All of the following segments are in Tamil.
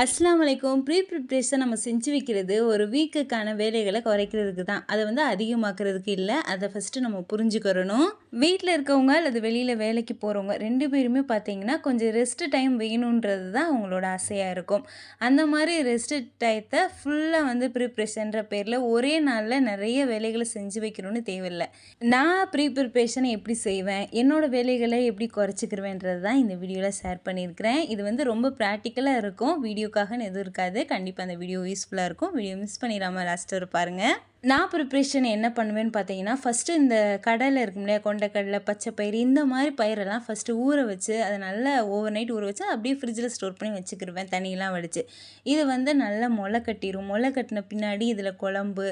அஸ்லாம் வலைக்கும் ப்ரீ ப்ரிப்ரேஷன் நம்ம செஞ்சு வைக்கிறது ஒரு வீக்குக்கான வேலைகளை குறைக்கிறதுக்கு தான். அதை வந்து அதிகமாக்குறதுக்கு இல்லை. அதை ஃபஸ்ட்டு நம்ம புரிஞ்சுக்கிறணும். வீட்டில் இருக்கவங்க அல்லது வெளியில் வேலைக்கு போகிறவங்க ரெண்டு பேருமே பார்த்தீங்கன்னா கொஞ்சம் ரெஸ்ட் டைம் வேணுன்றது தான் அவங்களோட ஆசையாக இருக்கும். அந்த மாதிரி ரெஸ்ட் டயத்தை ஃபுல்லாக வந்து ப்ரிப்ரேஷன்ற பேரில் ஒரே நாளில் நிறைய வேலைகளை செஞ்சு வைக்கணும்னு தேவையில்லை. நான் ப்ரீ ப்ரிப்ரேஷனை எப்படி செய்வேன்? என்னோட வேலைகளை எப்படி குறைச்சிக்கிருவேன்றது தான் இந்த வீடியோவில் ஷேர் பண்ணியிருக்கிறேன். இது வந்து ரொம்ப ப்ராக்டிக்கலாக இருக்கும். வீடியோ வீடியோக்காகன்னு எதுவும் இருக்காது. கண்டிப்பாக அந்த வீடியோ யூஸ்ஃபுல்லாக இருக்கும். வீடியோ மிஸ் பண்ணிடாமல் லாஸ்ட் ஒரு பாருங்கள் நான் ப்ரிப்ரேஷன் என்ன பண்ணுவேன்னு பார்த்தீங்கன்னா ஃபஸ்ட்டு இந்த கடலை இருக்கும் இல்லையா கொண்டைக்கடலை பச்சை பயிறு இந்த மாதிரி பயிரெல்லாம் ஃபஸ்ட்டு ஊற வச்சு அதை நல்லா ஓவர் நைட் ஊற வச்சு அப்படியே ஃப்ரிட்ஜில் ஸ்டோர் பண்ணி வச்சுக்கிருவேன் தண்ணியெலாம் வடித்து இது வந்து நல்லா முளை கட்டிடும் முளை கட்டின பின்னாடி இதில் குழம்பு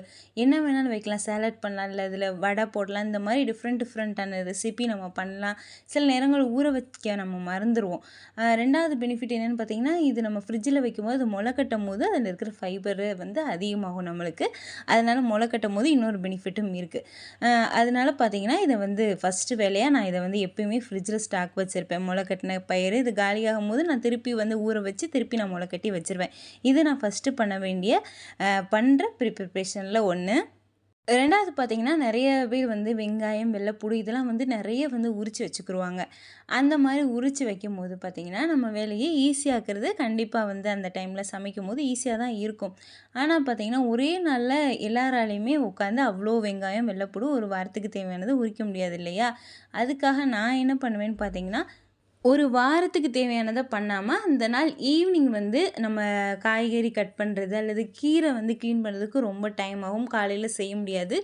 என்ன வேணாலும் வைக்கலாம். சேலட் பண்ணலாம் இல்லை இதில் வடை போடலாம். இந்த மாதிரி டிஃப்ரெண்ட் டிஃப்ரெண்ட்டான ரெசிபி நம்ம பண்ணலாம். சில நேரங்கள் ஊற வைக்க நம்ம மறந்துடுவோம் ரெண்டாவது பெனிஃபிட் என்னென்னு பார்த்தீங்கன்னா இது நம்ம ஃப்ரிட்ஜில் வைக்கும்போது அது முளை கட்டும் போது அதில் இருக்கிற ஃபைபரு வந்து அதிகமாகும் நம்மளுக்கு. அதனால் முளை கட்டும் போது இன்னொரு பெனிஃபிட்டும் இருக்குது அதனால பார்த்தீங்கன்னா இதை வந்து ஃபஸ்ட்டு வேலையாக நான் இதை வந்து எப்பயுமே ஃப்ரிட்ஜில் ஸ்டாக் வச்சுருப்பேன். முளை கட்டின பயிறு இது காலியாகும் போது நான் திருப்பி வந்து ஊற வச்சு திருப்பி நான் முளை கட்டி வச்சுருவேன். இது நான் ஃபஸ்ட்டு பண்ண வேண்டிய பண்ணுற ப்ரிப்பரேஷனில் ஒன்று ரெண்டாவது பார்த்தீங்கன்னா நிறைய பேர் வந்து வெங்காயம் வெள்ளைப்பூடு இதெல்லாம் வந்து நிறைய வந்து உரித்து வச்சுக்கிருவாங்க. அந்த மாதிரி உரித்து வைக்கும் போது பார்த்திங்கன்னா நம்ம வேலையை ஈஸியாக்குறது கண்டிப்பாக வந்து அந்த டைமில் சமைக்கும் போது ஈஸியாக தான் இருக்கும். ஆனால் பார்த்திங்கன்னா ஒரே நாளில் எல்லாராலையுமே உட்காந்து அவ்வளோ வெங்காயம் வெள்ளைப்பூடு ஒரு வாரத்துக்கு தேவையானது உரிக்க முடியாது இல்லையா? அதுக்காக நான் என்ன பண்ணுவேன்னு பார்த்தீங்கன்னா ஒரு வாரத்துக்கு தேவையானதை பண்ணாமல் அந்த நாள் ஈவினிங் வந்து நம்ம காய்கறி கட் பண்ணுறது அல்லது கீரை வந்து க்ளீன் பண்ணுறதுக்கு ரொம்ப டைம் ஆகும். காலையில் செய்ய முடியாது.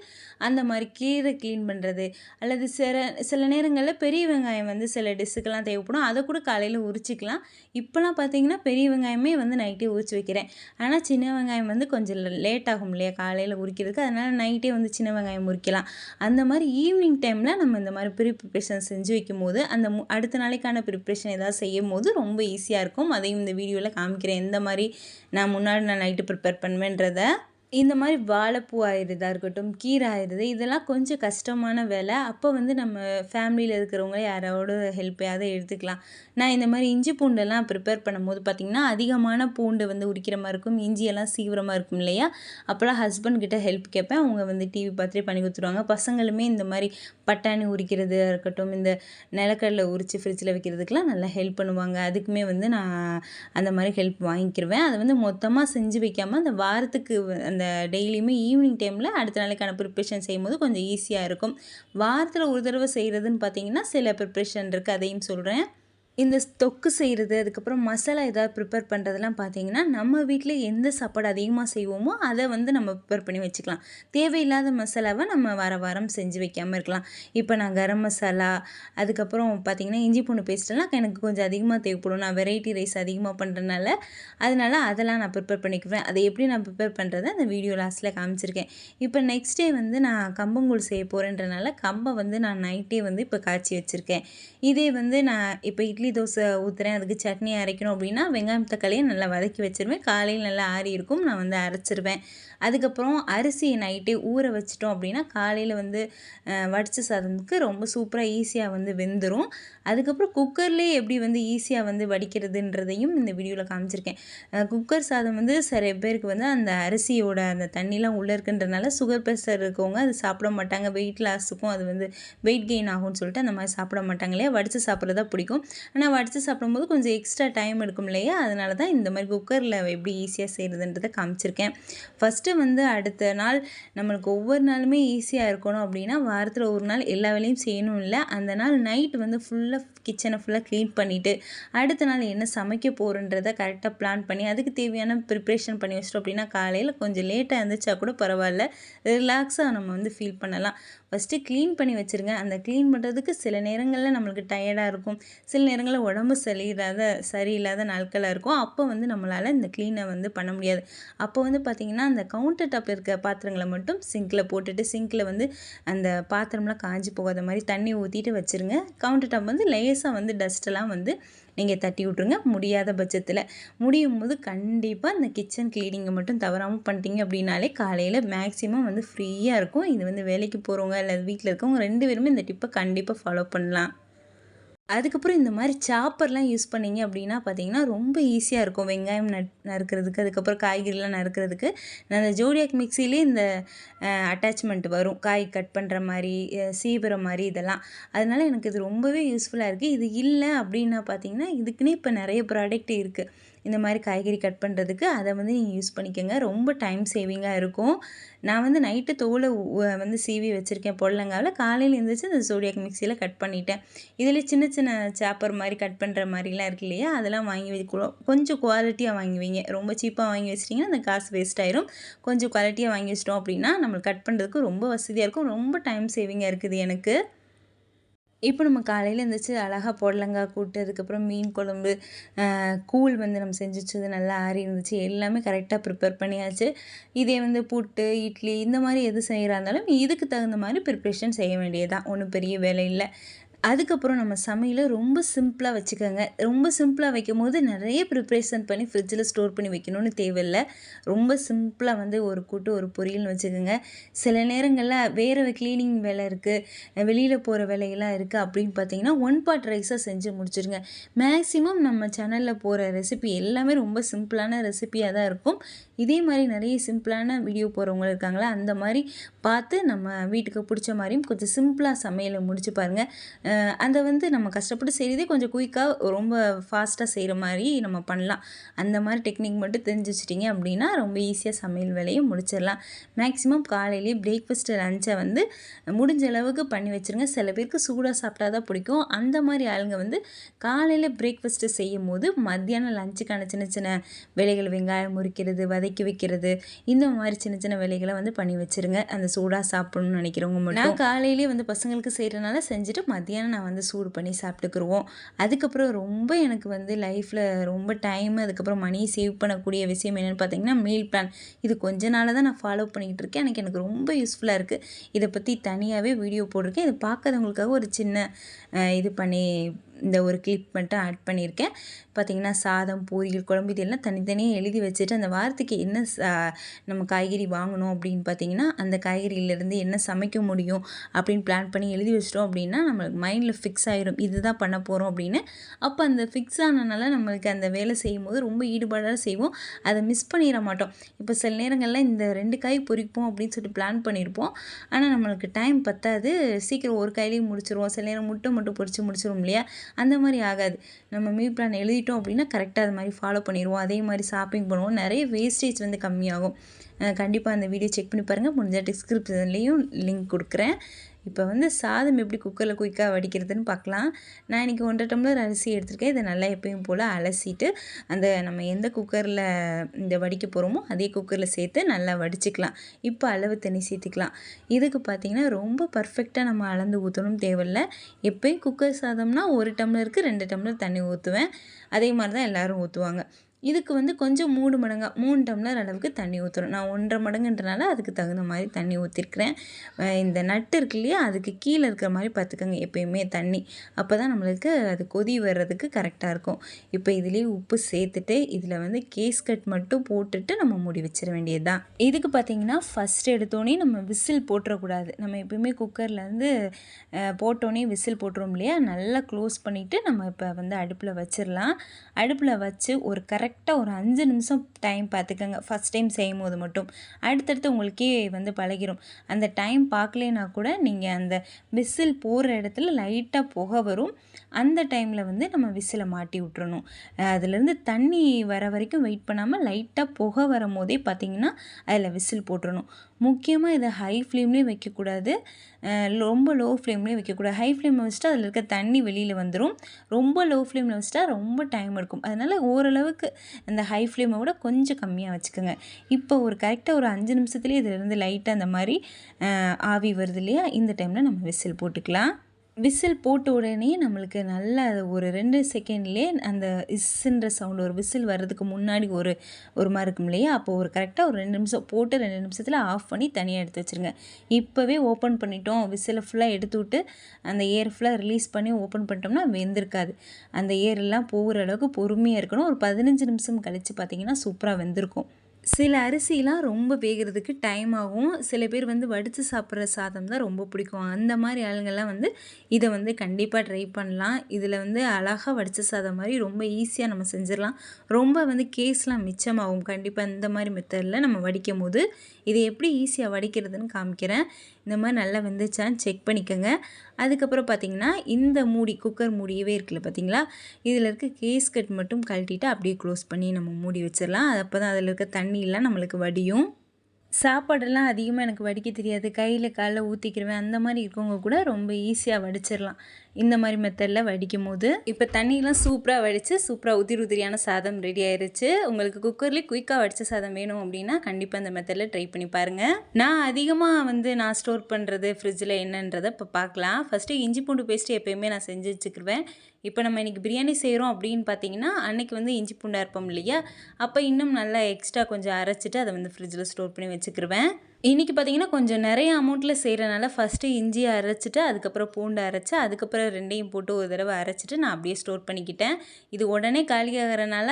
அந்த மாதிரி கீரை க்ளீன் பண்ணுறது அல்லது சில சில நேரங்களில் பெரிய வெங்காயம் வந்து சில டிஷ்ஷுக்கெல்லாம் தேவைப்படும். அதை கூட காலையில் உரிச்சிக்கலாம். இப்போலாம் பார்த்தீங்கன்னா பெரிய வெங்காயமே வந்து நைட்டே உரிச்சு வைக்கிறேன். ஆனால் சின்ன வெங்காயம் வந்து கொஞ்சம் லேட் ஆகும் இல்லையா காலையில் உரிக்கிறதுக்கு. அதனால் நைட்டே வந்து சின்ன வெங்காயம் உரிக்கலாம். அந்த மாதிரி ஈவினிங் டைமில் நம்ம இந்த மாதிரி ப்ரீ ப்ரிப்ரேஷன் செஞ்சு வைக்கும் போது அந்த அடுத்த நாளைக்கான ப்ரிப்ரேஷன் ஏதாவது செய்யும் போது ரொம்ப ஈஸியாக இருக்கும். அதையும் இந்த வீடியோவில் காமிக்கிறேன். எந்த மாதிரி நான் முன்னாடி நான் நைட்டு ப்ரிப்பேர் பண்ணுவேன்றதை. இந்த மாதிரி வாழைப்பூ ஆயிடுறதா இருக்கட்டும் கீரை ஆயிடுறது இதெல்லாம் கொஞ்சம் கஷ்டமான வேலை. அப்போ வந்து நம்ம ஃபேமிலியில் இருக்கிறவங்க யாரோட ஹெல்ப்பையாவது எடுத்துக்கலாம். நான் இந்த மாதிரி இஞ்சி பூண்டெல்லாம் ப்ரிப்பேர் பண்ணும்போது பார்த்திங்கன்னா அதிகமான பூண்டு வந்து உரிக்கிற மாதிரி இருக்கும். இஞ்சியெல்லாம் சீவிர மாதிரி இருக்கும் இல்லையா? அப்போல்லாம் ஹஸ்பண்ட் கிட்ட ஹெல்ப் கேட்பேன். அவங்க வந்து டிவி பார்த்துட்டு பண்ணி கொடுத்துருவாங்க. பசங்களுமே இந்த மாதிரி பட்டாணி உரிக்கிறது இருக்கட்டும் இந்த நிலக்கடலை உரித்து ஃப்ரிட்ஜில் வைக்கிறதுக்கெலாம் நல்லா ஹெல்ப் பண்ணுவாங்க. அதுக்குமே வந்து நான் அந்த மாதிரி ஹெல்ப் வாங்கிக்கிருவேன். அதை வந்து மொத்தமாக செஞ்சு வைக்காமல் அந்த வாரத்துக்கு அந்த அந்த டெய்லியுமே ஈவினிங் டைமில் அடுத்த நாளைக்கான ப்ரிப்ரேஷன் செய்யும்போது கொஞ்சம் ஈஸியாக இருக்கும். வாரத்தில் ஒரு தடவை செய்கிறதுன்னு பார்த்தீங்கன்னா சில ப்ரிப்ரேஷன் இருக்குது அதையும் சொல்கிறேன் இந்த தொக்கு செய்கிறது அதுக்கப்புறம் மசாலா ஏதாவது ப்ரிப்பேர் பண்ணுறதெல்லாம் பார்த்தீங்கன்னா நம்ம வீட்டில் எந்த சாப்பாடு அதிகமாக செய்வோமோ அதை வந்து நம்ம ப்ரிப்பேர் பண்ணி வச்சுக்கலாம். தேவையில்லாத மசாலாவை நம்ம வார வாரம் செஞ்சு வைக்காமல் இருக்கலாம். இப்போ நான் கரம் மசாலா அதுக்கப்புறம் பார்த்தீங்கன்னா இஞ்சி பூண்டு பேஸ்ட்டெல்லாம் எனக்கு கொஞ்சம் அதிகமாக தேவைப்படும். நான் வெரைட்டி ரைஸ் அதிகமாக பண்ணுறதுனால அதனால் அதெல்லாம் நான் ப்ரிப்பேர் பண்ணிக்குவேன். அதை எப்படி நான் ப்ரிப்பேர் பண்ணுறதை அந்த வீடியோ லாஸ்ட்டில் காமிச்சிருக்கேன். இப்போ நெக்ஸ்ட் டே வந்து நான் கம்பங்கூழ் செய்ய போகிறேன்றனால கம்பை வந்து நான் நைட்டே வந்து இப்போ காய்ச்சி வச்சுருக்கேன். இதே வந்து நான் இப்போ இட்லி இட்லி தோசை ஊற்றுறேன் அதுக்கு சட்னி அரைக்கணும் அப்படின்னா வெங்காயம் தக்காளியை நல்லா வதக்கி வச்சிருவேன். காலையில் நல்லா ஆறி இருக்கும் நான் வந்து அரைச்சிருவேன். அதுக்கப்புறம் அரிசியை நைட்டே ஊற வச்சிட்டோம் அப்படின்னா காலையில் வந்து வடித்த வடிச்ச சாதத்துக்கு ரொம்ப சூப்பராக ஈஸியாக வந்து வெந்துடும் அதுக்கப்புறம் குக்கர்லேயே எப்படி வந்து ஈஸியாக வந்து வடிக்கிறதுன்றதையும் இந்த வீடியோவில் காமிச்சிருக்கேன். குக்கர் சாதம் வந்து சில பேருக்கு வந்து அந்த அரிசியோட அந்த தண்ணிலாம் உள்ளே இருக்குன்றனால சுகர் ப்ரெஷர் இருக்கவங்க அது சாப்பிட மாட்டாங்க. வெயிட் லாஸுக்கும் அது வந்து வெயிட் கெயின் ஆகும்னு சொல்லிட்டு அந்த மாதிரி சாப்பிட மாட்டாங்க இல்லையா? வடித்து சாப்பிட்றதா பிடிக்கும். ஆனால் வடித்து சாப்பிடும்போது கொஞ்சம் எக்ஸ்ட்ரா டைம் எடுக்கும் இல்லையா? அதனால தான் இந்த மாதிரி குக்கரில் எப்படி ஈஸியாக செய்கிறதுன்றதை காமிச்சிருக்கேன். ஃபஸ்ட்டு வந்து அடுத்த நாள் நம்மளுக்கு ஒவ்வொரு நாளுமே ஈஸியாக இருக்கணும் அப்படின்னா வாரத்தில் ஒரு நாள் எல்லா வேலையும் செய்யணும் இல்லை. அந்த நாள் நைட் வந்து ஃபுல்லாக கிச்சனை ஃபுல்லாக க்ளீன் பண்ணிவிட்டு அடுத்த நாள் என்ன சமைக்க போகிறன்றதை கரெக்டாக பிளான் பண்ணி அதுக்கு தேவையான ப்ரிப்ரேஷன் பண்ணி வச்சிட்டோம் அப்படின்னா காலையில் கொஞ்சம் லேட்டாக இருந்துச்சா கூட பரவாயில்ல. ரிலாக்ஸாக நம்ம வந்து ஃபீல் பண்ணலாம். ஃபஸ்ட்டு க்ளீன் பண்ணி வச்சுருங்க. அந்த க்ளீன் பண்ணுறதுக்கு சில நேரங்களில் நம்மளுக்கு டயர்டாக இருக்கும். சில நேரங்களில் உடம்பு சரியில்லாத சரியில்லாத நாட்களாக இருக்கும். அப்போ வந்து நம்மளால் இந்த க்ளீனை வந்து பண்ண முடியாது. அப்போ வந்து பார்த்திங்கன்னா அந்த கவுண்டர் டாப் இருக்க பாத்திரங்களை மட்டும் சிங்கில் போட்டுட்டு சிங்கில் வந்து அந்த பாத்திரம்லாம் காஞ்சி போகாத மாதிரி தண்ணி ஊற்றிட்டு வச்சுருங்க. கவுண்டர் டாப் வந்து லேசாக வந்து டஸ்ட்டெல்லாம் வந்து நீங்கள் தட்டி விட்ருங்க முடியாத பட்சத்தில். முடியும் போது கண்டிப்பாக இந்த கிச்சன் க்ளீனிங்கை மட்டும் தவறாமல் பண்ணிட்டீங்க அப்படின்னாலே காலையில் மேக்ஸிமம் வந்து ஃப்ரீயாக இருக்கும். இது வந்து வேலைக்கு போகிறவங்க இல்லை வீட்டில் இருக்கவங்க ரெண்டு பேருமே இந்த டிப்பை கண்டிப்பாக ஃபாலோ பண்ணலாம். அதுக்கப்புறம் இந்த மாதிரி சாப்பர்லாம் யூஸ் பண்ணிங்க அப்படின்னா பார்த்தீங்கன்னா ரொம்ப ஈஸியாக இருக்கும். வெங்காயம் நட் நறுக்கிறதுக்கு அதுக்கப்புறம் காய்கறிலாம் நறுக்கிறதுக்கு. நான் அந்த ஜோடியாக் மிக்சிலே இந்த அட்டாச்மெண்ட் வரும். காய் கட் பண்ணுற மாதிரி சீவுற மாதிரி இதெல்லாம். அதனால் எனக்கு இது ரொம்பவே யூஸ்ஃபுல்லாக இருக்குது இது இல்லை அப்படின்னா பார்த்தீங்கன்னா இதுக்குன்னே இப்போ நிறைய ப்ராடக்ட் இருக்குது இந்த மாதிரி காய்கறி கட் பண்ணுறதுக்கு அதை வந்து நீங்கள் யூஸ் பண்ணிக்கோங்க. ரொம்ப டைம் சேவிங்காக இருக்கும். நான் வந்து நைட்டு தோலை வந்து சீவி வச்சுருக்கேன் பொடலங்காவில் காலையில் எழுந்திரிச்சு அந்த சோடியாக் மிக்சியில் கட் பண்ணிட்டேன். இதில் சின்ன சின்ன சாப்பர் மாதிரி கட் பண்ணுற மாதிரிலாம் இருக்கு இல்லையா? அதெல்லாம் வாங்கி வைக்கணும் கொஞ்சம் குவாலிட்டியாக வாங்கி வைங்க. ரொம்ப சீப்பாக வாங்கி வச்சிட்டிங்கன்னா அந்த காசு வேஸ்ட் ஆயிரும். கொஞ்சம் குவாலிட்டியாக வாங்கி வச்சிட்டோம் அப்படின்னா நம்மளுக்கு கட் பண்ணுறதுக்கு ரொம்ப வசதியாக இருக்கும். ரொம்ப டைம் சேவிங்காக இருக்குது எனக்கு. இப்போ நம்ம காலையில் எழுந்திரிச்சு அழகாக புடலங்காய் கூட்டு அதுக்கப்புறம் மீன் குழம்பு கூழ் வந்து நம்ம செஞ்சு வச்சது நல்லா ஆறி இருந்துச்சு. எல்லாமே கரெக்டாக ப்ரிப்பேர் பண்ணியாச்சு. இதே வந்து புட்டு இட்லி இந்த மாதிரி எது செய்கிறா இருந்தாலும் இதுக்கு தகுந்த மாதிரி ப்ரிப்ரேஷன் செய்ய வேண்டியதுதான். ஒன்றும் பெரிய வேலை இல்லை. அதுக்கப்புறம் நம்ம சமையலை ரொம்ப சிம்பிளாக வச்சுக்கோங்க. ரொம்ப சிம்பிளாக வைக்கும் போது நிறைய ப்ரிப்ரேஷன் பண்ணி ஃப்ரிட்ஜில் ஸ்டோர் பண்ணி வைக்கணும்னு தேவையில்லை. ரொம்ப சிம்பிளாக வந்து ஒரு கூட்டு ஒரு பொரியல்னு வச்சுக்கோங்க. சில நேரங்களில் வேறு க்ளீனிங் வேலை இருக்குது வெளியில் போகிற வேலையெல்லாம் இருக்குது அப்படின்னு பார்த்தீங்கன்னா ஒன் பாட் ரைஸாக செஞ்சு முடிச்சிருங்க. மேக்ஸிமம் நம்ம சேனலில் போகிற ரெசிபி எல்லாமே ரொம்ப சிம்பிளான ரெசிபியாக தான் இருக்கும். இதே மாதிரி நிறைய சிம்பிளான வீடியோ போகிறவங்க இருக்காங்களா? அந்த மாதிரி பார்த்து நம்ம வீட்டுக்கு பிடிச்ச மாதிரியும் கொஞ்சம் சிம்பிளாக சமையலை முடிச்சு பாருங்கள் அதை வந்து நம்ம கஷ்டப்பட்டு செய்கிறதே கொஞ்சம் குயிக்காக ரொம்ப ஃபாஸ்ட்டாக செய்கிற மாதிரி நம்ம பண்ணலாம். அந்த மாதிரி டெக்னிக் மட்டும் தெரிஞ்சு வச்சிட்டிங்க அப்படின்னா ரொம்ப ஈஸியாக சமையல் வேலையை முடிச்சிடலாம். மேக்ஸிமம் காலையிலேயே பிரேக்ஃபாஸ்ட்டு லஞ்சை வந்து முடிஞ்ச அளவுக்கு பண்ணி வச்சுருங்க. சில பேருக்கு சூடாக சாப்பிட்டா தான் பிடிக்கும். அந்த மாதிரி ஆளுங்க வந்து காலையில் பிரேக்ஃபாஸ்ட்டு செய்யும் போது மத்தியானம் லஞ்சுக்கான சின்ன சின்ன வேலைகள் வெங்காயம் முறிக்கிறது வதக்கி வைக்கிறது இந்த மாதிரி சின்ன சின்ன வேலைகளை வந்து பண்ணி வச்சுருங்க. அந்த சூடாக சாப்பிடணும்னு நினைக்கிறவங்க மட்டும். நான் காலையிலேயே வந்து பசங்களுக்கு செய்கிறனால செஞ்சுட்டு மத்தியானம் நான் வந்து சூடு பண்ணி சாப்பிட்டுக்குருவோம். அதுக்கப்புறம் ரொம்ப எனக்கு வந்து லைஃப்பில் ரொம்ப டைம் அதுக்கப்புறம் மணி சேவ் பண்ணக்கூடிய விஷயம் என்னென்னு பார்த்தீங்கன்னா மீல் பிளான் இது கொஞ்ச நாளாக தான் நான் ஃபாலோ பண்ணிக்கிட்டு இருக்கேன். எனக்கு எனக்கு ரொம்ப யூஸ்ஃபுல்லாக இருக்குது இதை பற்றி தனியாகவே வீடியோ போட்டிருக்கேன். இது பார்க்காதவங்களுக்காக ஒரு சின்ன இது பண்ணி இந்த ஒரு கிளிப் மட்டும் ஆட் பண்ணியிருக்கேன். பார்த்தீங்கன்னா சாதம் பூரிகள் குழம்பு இதெல்லாம் தனித்தனியாக எழுதி வச்சுட்டு அந்த வாரத்துக்கு என்ன நம்ம காய்கறி வாங்கணும் அப்படின்னு பார்த்தீங்கன்னா அந்த காய்கறியிலேருந்து என்ன சமைக்க முடியும் அப்படின்னு பிளான் பண்ணி எழுதி வச்சிட்டோம் அப்படின்னா நம்மளுக்கு மைண்டில் ஃபிக்ஸ் ஆயிரும். இதுதான் பண்ண போகிறோம் அப்படின்னு. அப்போ அந்த ஃபிக்ஸ் ஆனனால நம்மளுக்கு அந்த வேலை செய்யும் போது ரொம்ப ஈடுபாடாக செய்வோம். அதை மிஸ் பண்ணிட மாட்டோம். இப்போ சில நேரங்களில் இந்த ரெண்டு காய் பொரிப்போம் அப்படின்னு சொல்லிட்டு பிளான் பண்ணியிருப்போம் ஆனால் நம்மளுக்கு டைம் பத்தாது. சீக்கிரம் ஒரு காயிலையும் முடிச்சிருவோம். சில நேரம் முட்டை மட்டும் பொறிச்சு முடிச்சிடும் இல்லையா? அந்த மாதிரி ஆகாது. நம்ம மீல் பிளான் எழுதிட்டோம் அப்படின்னா கரெக்டாக அது மாதிரி ஃபாலோ பண்ணிடுவோம். அதே மாதிரி ஷாப்பிங் பண்ணுவோம். நிறைய வேஸ்டேஜ் வந்து கம்மியாகும். கண்டிப்பாக அந்த வீடியோ செக் பண்ணி பாருங்கள் முடிஞ்ச டிஸ்கிரிப்ஷன்லேயும் லிங்க் கொடுக்குறேன். இப்போ வந்து சாதம் எப்படி குக்கரில் குயிக்காக வடிக்கிறதுன்னு பார்க்கலாம். நான் இன்றைக்கி ஒன்றரை டம்ளர் அரிசி எடுத்திருக்கேன். இதை நல்லா எப்பயும் போல் அலசிட்டு அந்த நம்ம எந்த குக்கரில் இந்த வடிக்க போகிறோமோ அதே குக்கரில் சேர்த்து நல்லா வடிச்சுக்கலாம். இப்போ அளவு தண்ணி சேர்த்துக்கலாம். இதுக்கு பார்த்திங்கன்னா ரொம்ப பர்ஃபெக்டாக நம்ம அளந்து ஊற்றணும் தேவையில்ல. எப்பயும் குக்கர் சாதம்னா ஒரு டம்ளருக்கு ரெண்டு டம்ளர் தண்ணி ஊற்றுவேன் அதே மாதிரி தான் எல்லோரும் ஊற்றுவாங்க இதுக்கு வந்து கொஞ்சம் மூணு மடங்காக மூணு டம்ளர் அளவுக்கு தண்ணி ஊற்றணும் நான் ஒன்றரை மடங்குன்றனால அதுக்கு தகுந்த மாதிரி தண்ணி ஊற்றிருக்கிறேன் இந்த நட்டு இருக்கு இல்லையா அதுக்கு கீழே இருக்கிற மாதிரி பார்த்துக்கோங்க எப்பயுமே தண்ணி. அப்போ தான் நம்மளுக்கு அது கொதி வர்றதுக்கு கரெக்டாக இருக்கும். இப்போ இதுலேயே உப்பு சேர்த்துட்டு இதில் வந்து கேஸ் கட் மட்டும் போட்டுட்டு நம்ம மூடி வச்சிட வேண்டியது தான் இதுக்கு பார்த்தீங்கன்னா ஃபஸ்ட் எடுத்தோடனே நம்ம விசில் போட்டுறக்கூடாது. நம்ம எப்பயுமே குக்கரில் வந்து போட்டோன்னே விசில் போட்டுரும் இல்லையா நல்லா க்ளோஸ் பண்ணிவிட்டு நம்ம இப்போ வந்து அடுப்பில் வச்சிடலாம். அடுப்பில் வச்சு ஒரு கரெக்ட் கரெக்டாக ஒரு அஞ்சு நிமிஷம் டைம் பார்த்துக்கோங்க ஃபஸ்ட் டைம் செய்யும் போது மட்டும். அடுத்தடுத்து உங்களுக்கே வந்து பழகிரும். அந்த டைம் பார்க்கலேனா கூட நீங்கள் அந்த விசில் போகிற இடத்துல லைட்டாக புகை வரும். அந்த டைமில் வந்து நம்ம விசிலை மாட்டி விட்டுறணும். அதுலேருந்து தண்ணி வர வரைக்கும் வெயிட் பண்ணாமல் லைட்டாக புகை வரும் போதே பார்த்தீங்கன்னா அதில் விசில் போட்டுறணும். முக்கியமாக இதை ஹை ஃப்ளேம்லேயும் வைக்கக்கூடாது. ரொம்ப லோ ஃப்ளேம்லேயும் வைக்கக்கூடாது. ஹை ஃப்ளேமில் வச்சுட்டு அதில் இருக்க தண்ணி வெளியில் வந்துடும் ரொம்ப லோ ஃப்ளேமில் வச்சுட்டா ரொம்ப டைம் எடுக்கும். அதனால் ஓரளவுக்கு அந்த ஹை ஃப்ளேமை விட கொஞ்சம் கம்மியாக வச்சுக்கோங்க. இப்போ ஒரு கரெக்டாக ஒரு அஞ்சு நிமிஷத்துலேயே இதிலேருந்து லைட்டாக அந்த மாதிரி ஆவி வருது இல்லையா? இந்த டைமில் நம்ம விசில் போட்டுக்கலாம். விசில் போட்ட உடனே நம்மளுக்கு நல்ல ஒரு ரெண்டு செகண்ட்லேயே அந்த இஸ்ன்ற சவுண்ட் ஒரு விசில் வர்றதுக்கு முன்னாடி ஒரு ஒரு மாதிரி இருக்கும் இல்லையா? அப்போ ஒரு கரெக்டாக ஒரு ரெண்டு நிமிஷம் போட்டு ரெண்டு நிமிஷத்தில் ஆஃப் பண்ணி தனியாக எடுத்து வச்சுருங்க. இப்போவே ஓப்பன் பண்ணிட்டோம். விசிலை ஃபுல்லாக எடுத்து விட்டு அந்த ஏர் ஃபுல்லாக ரிலீஸ் பண்ணி ஓப்பன் பண்ணிட்டோம்னா வெந்திருக்காது. அந்த ஏர் எல்லாம் போகிற அளவுக்கு பொறுமையாக இருக்கணும். ஒரு பதினஞ்சு நிமிஷம் கழித்து பார்த்தீங்கன்னா சூப்பராக வெந்திருக்கும். சில அரிசிலாம் ரொம்ப வேகிறதுக்கு டைம் ஆகும். சில பேர் வந்து வடித்து சாப்பிட்ற சாதம் தான் ரொம்ப பிடிக்கும். அந்த மாதிரி ஆளுங்கள்லாம் வந்து இதை வந்து கண்டிப்பாக ட்ரை பண்ணலாம். இதில் வந்து அழகாக வடித்த சாதம் மாதிரி ரொம்ப ஈஸியாக நம்ம செஞ்சிடலாம். ரொம்ப வந்து கேஸ்லாம் மிச்சமாகும். கண்டிப்பாக இந்த மாதிரி மெத்தடில் நம்ம வடிக்கும் போது இதை எப்படி ஈஸியாக வடிக்கிறதுன்னு காமிக்கிறேன். இந்த மாதிரி நல்லா வெந்துச்சான்னு செக் பண்ணிக்கோங்க. அதுக்கப்புறம் பார்த்திங்கன்னா இந்த மூடி குக்கர் மூடியவே இருக்குல்ல பார்த்தீங்களா? இதில் இருக்க கேஸ்கட் மட்டும் கழட்டிட்டு அப்படியே க்ளோஸ் பண்ணி நம்ம மூடி வச்சிடலாம். அப்போ தான் அதில் இருக்க தண்ணியெலாம் நம்மளுக்கு வடியும். சாப்பாடெல்லாம் அதிகமாக எனக்கு வடிக்க தெரியாது. கையில் காலில் ஊற்றிக்கிறவேன் அந்த மாதிரி இருக்கவங்க கூட ரொம்ப ஈஸியாக வடிச்சிடலாம். இந்த மாதிரி மெத்தடில் வடிக்கும் போது இப்போ தண்ணியெலாம் சூப்பராக வடித்து சூப்பராக உதிரி உதிரியான சாதம் ரெடி ஆயிருச்சு. உங்களுக்கு குக்கர்லேயே குயிக்காக வடித்த சாதம் வேணும் அப்படின்னா கண்டிப்பாக இந்த மெத்தடில் ட்ரை பண்ணி பாருங்கள் நான் அதிகமாக வந்து நான் ஸ்டோர் பண்ணுறது ஃப்ரிட்ஜில் என்னன்றதை இப்போ பார்க்கலாம் ஃபஸ்ட்டு இஞ்சி பூண்டு பேஸ்ட்டு எப்போயுமே நான் செஞ்சு வச்சுக்கிருவேன். இப்போ நம்ம இன்றைக்கி பிரியாணி செய்கிறோம் அப்படின்னு பார்த்தீங்கன்னா அன்றைக்கி வந்து இஞ்சி பூண்டாக இருப்போம் இல்லையா? அப்போ இன்னும் நல்லா எக்ஸ்ட்ரா கொஞ்சம் அரைச்சிட்டு அதை வந்து ஃப்ரிட்ஜில் ஸ்டோர் பண்ணி வச்சுக்கிருவேன். இன்றைக்கி பார்த்திங்கன்னா கொஞ்சம் நிறைய அமௌண்ட்டில் செய்கிறனால ஃபஸ்ட்டு இஞ்சியை அரைச்சிட்டு அதுக்கப்புறம் பூண்டு அரைச்சி அதுக்கப்புறம் ரெண்டையும் போட்டு ஒரு தடவை அரைச்சிட்டு நான் அப்படியே ஸ்டோர் பண்ணிக்கிட்டேன். இது உடனே காலியாகிறனால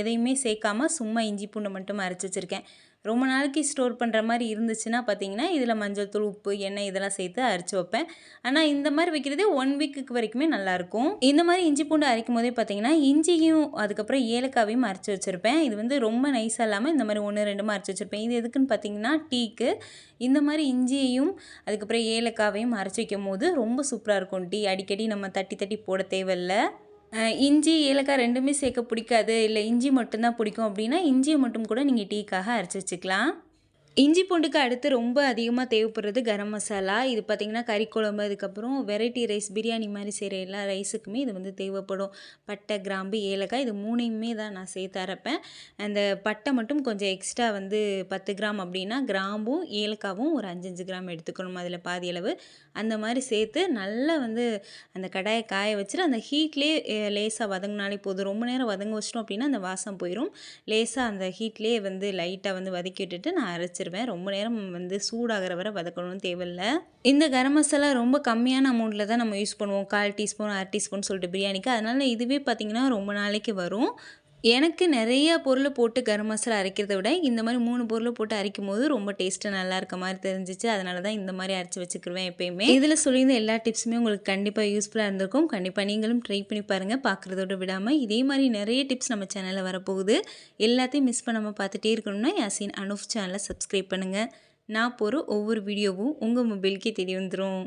எதையுமே சேர்க்காம சும்மா இஞ்சி பூண்டு மட்டும் அரைச்சி வச்சுருக்கேன். ரொம்ப நாளைக்கு ஸ்டோர் பண்ணுற மாதிரி இருந்துச்சுன்னா பார்த்தீங்கன்னா இதில் மஞ்சள் தூள் உப்பு எண்ணெய் இதெல்லாம் சேர்த்து அரைச்சி வைப்பேன். ஆனால் இந்த மாதிரி வைக்கிறதே ஒன் வீக்குக்கு வரைக்குமே நல்லாயிருக்கும் இந்த மாதிரி இஞ்சி பூண்டு அரைக்கும் போதே பார்த்தீங்கன்னா இஞ்சியும் அதுக்கப்புறம் ஏலக்காவையும் அரைச்சி வச்சுருப்பேன். இது வந்து ரொம்ப நைஸாக இல்லாமல் இந்த மாதிரி ஒன்று ரெண்டுமா அரைச்சி வச்சுருப்பேன். இது எதுக்குன்னு பார்த்தீங்கன்னா டீக்கு. இந்த மாதிரி இஞ்சியையும் அதுக்கப்புறம் ஏலக்காவையும் அரைச்சி வைக்கும் போது ரொம்ப சூப்பராக இருக்கும். டீ அடிக்கடி நம்ம தட்டி தட்டி போட தேவையில்லை. இஞ்சி ஏலக்காய் ரெண்டுமே சேர்க்க பிடிக்காது. இல்லை இஞ்சி மட்டும்தான் பிடிக்கும் அப்படின்னா இஞ்சியை மட்டும் கூட நீங்கள் டீக்காக அரைச்சி வச்சுக்கலாம். இஞ்சி பூண்டுக்கு அடுத்து ரொம்ப அதிகமாக தேவைப்படுறது கரம் மசாலா. இது பார்த்திங்கன்னா கறி குழம்பு அதுக்கப்புறம் வெரைட்டி ரைஸ் பிரியாணி மாதிரி செய்கிற எல்லா ரைஸுக்குமே இது வந்து தேவைப்படும். பட்டை கிராம்பு ஏலக்காய் இது மூணையுமே தான் நான் சேர்த்து அரைப்பேன். அந்த பட்டை மட்டும் கொஞ்சம் எக்ஸ்ட்ரா வந்து பத்து கிராம் அப்படின்னா கிராம்பும் ஏலக்காவும் ஒரு அஞ்சஞ்சு கிராம் எடுத்துக்கணும் அதில் பாதி அளவு. அந்த மாதிரி சேர்த்து நல்லா வந்து அந்த கடாயை காய வச்சுட்டு அந்த ஹீட்லேயே லேசாக வதங்கினாலே போதும். ரொம்ப நேரம் வதங்க வச்சிட்டோம் அப்படின்னா அந்த வாசம் போயிடும் லேசாக அந்த ஹீட்லேயே வந்து லைட்டாக வந்து வதக்கி விட்டுட்டு நான் அரைச்சி வச்சுருவேன். ரொம்ப நேரம் வந்து சூடாகிற வரை வதக்கணும்னு தேவையில்லை. இந்த கரம் மசாலா ரொம்ப கம்மியான அமௌண்ட்டில் தான் நம்ம யூஸ் பண்ணுவோம். கால் டீஸ்பூன் அரை டீஸ்பூன் சொல்லிட்டு பிரியாணிக்கு. அதனால் இதுவே பார்த்திங்கன்னா ரொம்ப நாளைக்கு வரும். எனக்கு நிறைய பொருள் போட்டு கரம் மசாலா அரைக்கிறத விட இந்த மாதிரி மூணு பொருள் போட்டு அரைக்கும் போது ரொம்ப டேஸ்ட்டு நல்லா இருக்க மாதிரி தெரிஞ்சிச்சு. அதனால தான் இந்த மாதிரி அரைச்சி வச்சுக்கிருவேன் எப்பயுமே. இதில் சொல்லியிருந்த எல்லா டிப்ஸுமே உங்களுக்கு கண்டிப்பாக யூஸ்ஃபுல்லாக இருந்திருக்கும். கண்டிப்பாக நீங்களும் ட்ரை பண்ணி பாருங்கள் பார்க்குறதோட விடாமல் இதே மாதிரி நிறைய டிப்ஸ் நம்ம சேனலில் வரப்போகுது. எல்லாத்தையும் மிஸ் பண்ணாமல் பார்த்துட்டே இருக்கணும்னா யாசின் அனுஃப் சேனலை சப்ஸ்கிரைப் பண்ணுங்கள் நான் போகிற ஒவ்வொரு வீடியோவும் உங்கள் மொபைலுக்கே தெரிய வந்துடும்